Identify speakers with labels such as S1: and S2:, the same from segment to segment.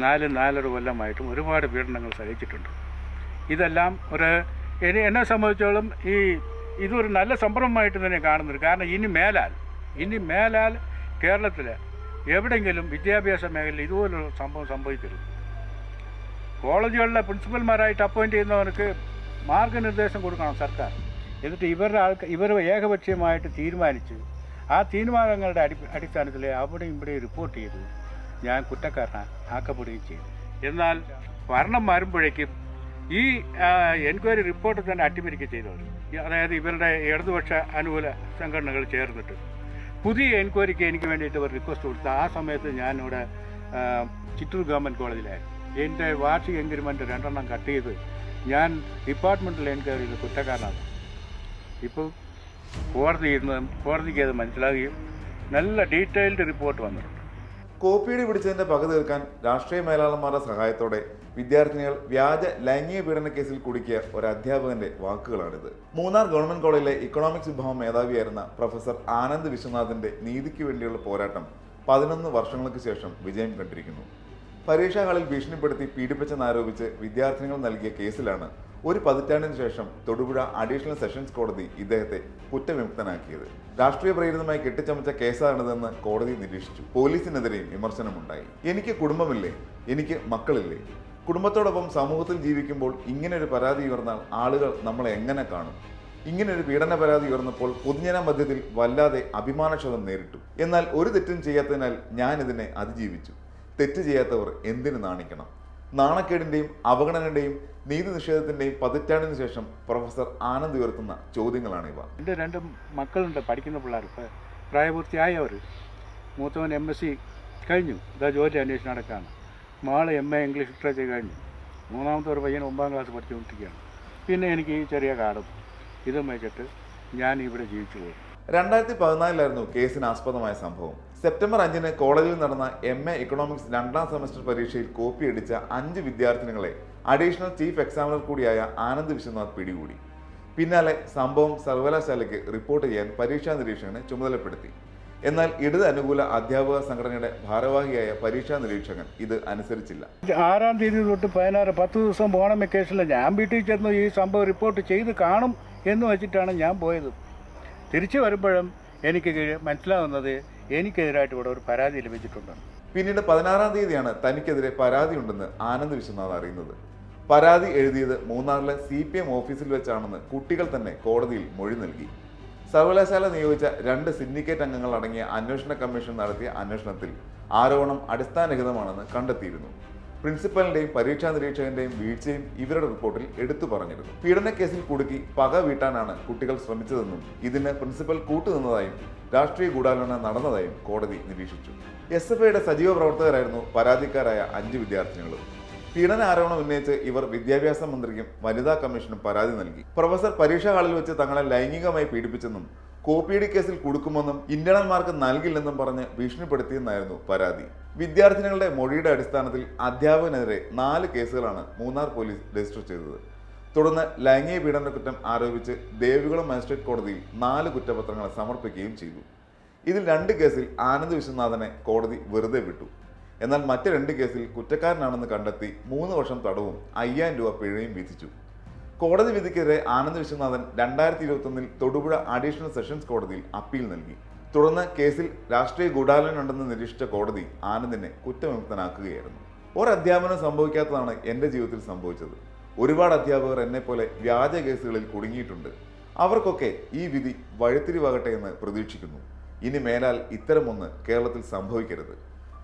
S1: നാല് നാലര കൊല്ലമായിട്ടും ഒരുപാട് പീഡനങ്ങൾ സഹിച്ചിട്ടുണ്ട്. ഇതെല്ലാം ഒരു എന്നെ സംബന്ധിച്ചോളം ഈ ഇതൊരു നല്ല സംരംഭമായിട്ട് തന്നെ കാണുന്നത് കാരണം ഇനി മേലാൽ ഇനി മേലാൽ കേരളത്തിൽ എവിടെയെങ്കിലും വിദ്യാഭ്യാസ മേഖലയിൽ ഇതുപോലൊരു സംഭവം സംഭവിക്കരുത്. കോളേജുകളിലെ പ്രിൻസിപ്പൽമാരായിട്ട് അപ്പോയിന്റ് ചെയ്യുന്നവർക്ക് മാർഗനിർദ്ദേശം കൊടുക്കണം സർക്കാർ. എന്നിട്ട് ഇവരുടെ ആൾക്ക് ഇവർ ഏകപക്ഷീയമായിട്ട് തീരുമാനിച്ച് ആ തീരുമാനങ്ങളുടെ അടി അടിസ്ഥാനത്തിൽ അവിടെയും ഇവിടെയും റിപ്പോർട്ട് ചെയ്തു ഞാൻ കുറ്റക്കാരനാ. ആക്കപ്പെടുകയും ചെയ്തു എന്നാൽ ഭരണം മാറുമ്പോഴേക്കും ഈ എൻക്വയറി റിപ്പോർട്ട് തന്നെ അട്ടിമറിക്കുക ചെയ്തവർ അതായത് ഇവരുടെ ഇടതുപക്ഷ അനുകൂല സംഘടനകൾ ചേർന്നിട്ട്. പുതിയ എൻക്വയറിക്ക് എനിക്ക് വേണ്ടിയിട്ട് ഒരു റിക്വസ്റ്റ് കൊടുത്ത ആ സമയത്ത് ഞാനിവിടെ ചിറ്റൂർ ഗവൺമെന്റ് കോളേജിലായിരുന്നു. എന്റെ വാർഷിക എൻക്രിമെന്റ് രണ്ടെണ്ണം കട്ട് ചെയ്ത് ഞാൻ ഡിപ്പാർട്ട്മെന്റൽ എൻക്വയറിയിൽ കുറ്റക്കാരനാണ്. ഇപ്പോൾ കോടതി ഇരുന്ന് കോടതിക്ക് അത് മനസ്സിലാകുകയും നല്ല ഡീറ്റെയിൽഡ് റിപ്പോർട്ട് വന്നിട്ടുണ്ട്.
S2: കോപ്പിയടി പിടിച്ചതിന്റെ പക തീർക്കാൻ രാഷ്ട്രീയ മേലാളന്മാരുടെ സഹായത്തോടെ വിദ്യാർത്ഥിനികൾ വ്യാജ ലൈംഗിക പീഡന കേസിൽ കുടുക്കിയ ഒരു അധ്യാപകന്റെ വാക്കുകളാണിത്. മൂന്നാർ ഗവൺമെന്റ് കോളേജിലെ ഇക്കണോമിക്സ് വിഭാഗം മേധാവിയായിരുന്ന പ്രൊഫസർ ആനന്ദ് വിശ്വനാഥിന്റെ നീതിക്ക് വേണ്ടിയുള്ള പോരാട്ടം പതിനൊന്ന് വർഷങ്ങൾക്ക് ശേഷം വിജയം കണ്ടിരിക്കുന്നു. പരീക്ഷാ ഹാളിൽ ഭീഷണിപ്പെടുത്തി പീഡിപ്പിച്ചെന്നാരോപിച്ച് വിദ്യാർത്ഥിനികൾ നൽകിയ കേസിലാണ് ഒരു പതിറ്റാണ്ടിന് ശേഷം തൊടുപുഴ അഡീഷണൽ സെഷൻസ് കോടതി ഇദ്ദേഹത്തെ കുറ്റവിമുക്തനാക്കിയത്. രാഷ്ട്രീയ പ്രേരിതമായി കെട്ടിച്ചമച്ച കേസാണിതെന്ന് കോടതി നിരീക്ഷിച്ചു. പോലീസിനെതിരെയും വിമർശനമുണ്ടായി. എനിക്ക് കുടുംബമില്ലേ? എനിക്ക് മക്കളില്ലേ? കുടുംബത്തോടൊപ്പം സമൂഹത്തിൽ ജീവിക്കുമ്പോൾ ഇങ്ങനെ ഒരു പരാതി ഉയർന്നാൽ ആളുകൾ നമ്മളെ എങ്ങനെ കാണും? ഇങ്ങനെ ഒരു പീഡന പരാതി ഉയർന്നപ്പോൾ പൊതുജന മധ്യത്തിൽ വല്ലാതെ അഭിമാനക്ഷതം നേരിട്ടു. എന്നാൽ ഒരു തെറ്റും ചെയ്യാത്തതിനാൽ ഞാൻ ഇതിനെ അതിജീവിച്ചു. തെറ്റ് ചെയ്യാത്തവർ എന്തിനു നാണിക്കണം? നാണക്കേടിന്റെയും അവഗണനയുടെയും നീതി നിഷേധത്തിന്റെയും പതിറ്റാണ്ടിന് ശേഷം പ്രൊഫസർ ആനന്ദ് ഉയർത്തുന്ന ചോദ്യങ്ങളാണ്
S1: ഇവ. എന്റെ രണ്ട് മക്കളുണ്ട് പഠിക്കുന്ന പിള്ളേർ. ഇപ്പോൾ പ്രായപൂർത്തിയായവർ മൂത്തവൻ എം എസ് സി കഴിഞ്ഞു. ഇതാ ജോലി അന്വേഷണം നടക്കാണ്. മാൾ എം എ ഇംഗ്ലീഷ് ലിറ്ററേച്ചർ കഴിഞ്ഞു. മൂന്നാമത്തെ ഒരു പയ്യൻ ഒമ്പതാം ക്ലാസ് പഠിച്ചുകൊണ്ടിരിക്കുകയാണ്. പിന്നെ എനിക്ക് ഈ ചെറിയ കാർഡും ഇതും വെച്ചിട്ട് ഞാൻ ഇവിടെ ജീവിച്ചു പോയി
S2: രണ്ടായിരത്തി പതിനാലിലായിരുന്നു കേസിന് ആസ്പദമായ സംഭവം. സെപ്റ്റംബർ അഞ്ചിന് കോളേജിൽ നടന്ന എം എ ഇക്കണോമിക്സ് രണ്ടാം സെമസ്റ്റർ പരീക്ഷയിൽ കോപ്പി കോപ്പിയടിച്ച അഞ്ച് വിദ്യാർത്ഥിനികളെ അഡീഷണൽ ചീഫ് എക്സാമിനർ കൂടിയായ ആനന്ദ് വിശ്വനാഥ് പിടികൂടി. പിന്നാലെ സംഭവം സർവകലാശാലയ്ക്ക് റിപ്പോർട്ട് ചെയ്യാൻ പരീക്ഷാ നിരീക്ഷകനെ ചുമതലപ്പെടുത്തി. എന്നാൽ ഇടത് അനുകൂല അധ്യാപക സംഘടനയുടെ ഭാരവാഹിയായ പരീക്ഷാ നിരീക്ഷകൻ ഇത് അനുസരിച്ചില്ല.
S1: ആറാം തീയതി തൊട്ട് പതിനാറ് പത്ത് ദിവസം പോകണം വെക്കേഷനിൽ ഞാൻ വീട്ടിൽ ചെന്ന് ഈ സംഭവം റിപ്പോർട്ട് ചെയ്ത് കാണും എന്ന് വെച്ചിട്ടാണ് ഞാൻ പോയത്. തിരിച്ചു വരുമ്പോഴും എനിക്ക് മനസ്സിലാവുന്നത് എനിക്കെതിരായിട്ട് ഇവിടെ ഒരു പരാതി ലഭിച്ചിട്ടുണ്ട്.
S2: പിന്നീട് പതിനാറാം തീയതിയാണ് തനിക്കെതിരെ പരാതി ഉണ്ടെന്ന് ആനന്ദ് വിശ്വനാഥ് അറിയുന്നത്. പരാതി എഴുതിയത് മൂന്നാറിലെ സി പി എം ഓഫീസിൽ വെച്ചാണെന്ന് കുട്ടികൾ തന്നെ കോടതിയിൽ മൊഴി നൽകി. സർവകലാശാല നിയോഗിച്ച രണ്ട് സിൻഡിക്കേറ്റ് അംഗങ്ങൾ അടങ്ങിയ അന്വേഷണ കമ്മീഷൻ നടത്തിയ അന്വേഷണത്തിൽ ആരോപണം അടിസ്ഥാനരഹിതമാണെന്ന് കണ്ടെത്തിയിരുന്നു. പ്രിൻസിപ്പലിന്റെയും പരീക്ഷാ നിരീക്ഷകന്റെയും വീഴ്ചയും ഇവരുടെ റിപ്പോർട്ടിൽ എടുത്തു പറഞ്ഞിരുന്നു. പീഡനക്കേസിൽ കുടുക്കി പക വീട്ടാനാണ് കുട്ടികൾ ശ്രമിച്ചതെന്നും ഇതിന് പ്രിൻസിപ്പൽ കൂട്ടുനിന്നതായും രാഷ്ട്രീയ ഗൂഢാലോചന നടന്നതായും കോടതി നിരീക്ഷിച്ചു. എസ് എഫ് ഐയുടെ സജീവ പ്രവർത്തകരായിരുന്നു പരാതിക്കാരായ അഞ്ച് വിദ്യാർത്ഥിനികളും. പീഡന ആരോപണം ഉന്നയിച്ച് ഇവർ വിദ്യാഭ്യാസ മന്ത്രിക്കും വനിതാ കമ്മീഷനും പരാതി നൽകി. പ്രൊഫസർ പരീക്ഷാ ഹാളിൽ വെച്ച് തങ്ങളെ ലൈംഗികമായി പീഡിപ്പിച്ചെന്നും കോപ്പിയടി കേസിൽ കൊടുക്കുമെന്നും ഇന്റേണൽ മാർക്ക് നൽകില്ലെന്നും പറഞ്ഞ് ഭീഷണിപ്പെടുത്തിയെന്നായിരുന്നു പരാതി. വിദ്യാർത്ഥിനികളുടെ മൊഴിയുടെ അടിസ്ഥാനത്തിൽ അധ്യാപകനെതിരെ നാല് കേസുകളാണ് മൂന്നാർ പോലീസ് രജിസ്റ്റർ ചെയ്തത്. തുടർന്ന് ലൈംഗിക പീഡന കുറ്റം ആരോപിച്ച് ദേവികുളം മജിസ്ട്രേറ്റ് കോടതിയിൽ നാല് കുറ്റപത്രങ്ങൾ സമർപ്പിക്കുകയും ചെയ്തു. ഇതിൽ രണ്ട് കേസിൽ ആനന്ദ് വിശ്വനാഥനെ കോടതി വെറുതെ വിട്ടു. എന്നാൽ മറ്റ് രണ്ട് കേസിൽ കുറ്റക്കാരനാണെന്ന് കണ്ടെത്തി മൂന്ന് വർഷം തടവും അയ്യായിരം രൂപ പിഴയും വിധിച്ചു. കോടതി വിധിക്കെതിരെ ആനന്ദ് വിശ്വനാഥൻ രണ്ടായിരത്തി ഇരുപത്തൊന്നിൽ തൊടുപുഴ അഡീഷണൽ സെഷൻസ് കോടതിയിൽ അപ്പീൽ നൽകി. തുടർന്ന് കേസിൽ രാഷ്ട്രീയ ഗൂഢാലോചന ഉണ്ടെന്ന് നിരീക്ഷിച്ച കോടതി ആനന്ദിനെ കുറ്റവിമുക്തനാക്കുകയായിരുന്നു. ഒരധ്യാപനം സംഭവിക്കാത്തതാണ് എന്റെ ജീവിതത്തിൽ സംഭവിച്ചത്. ഒരുപാട് അധ്യാപകർ എന്നെപ്പോലെ വ്യാജ കേസുകളിൽ കുടുങ്ങിയിട്ടുണ്ട്. അവർക്കൊക്കെ ഈ വിധി വഴിത്തിരിവാകട്ടെ എന്ന് പ്രതീക്ഷിക്കുന്നു. ഇനി മേലാൽ ഇത്തരമൊന്ന് കേരളത്തിൽ സംഭവിക്കരുത്.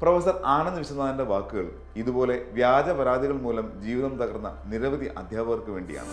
S2: പ്രൊഫസർ ആനന്ദ് വിശ്വനാഥന്റെ വാക്കുകൾ ഇതുപോലെ വ്യാജ പരാതികൾ മൂലം ജീവിതം തകർന്ന നിരവധി അധ്യാപകർക്ക് വേണ്ടിയാണ്.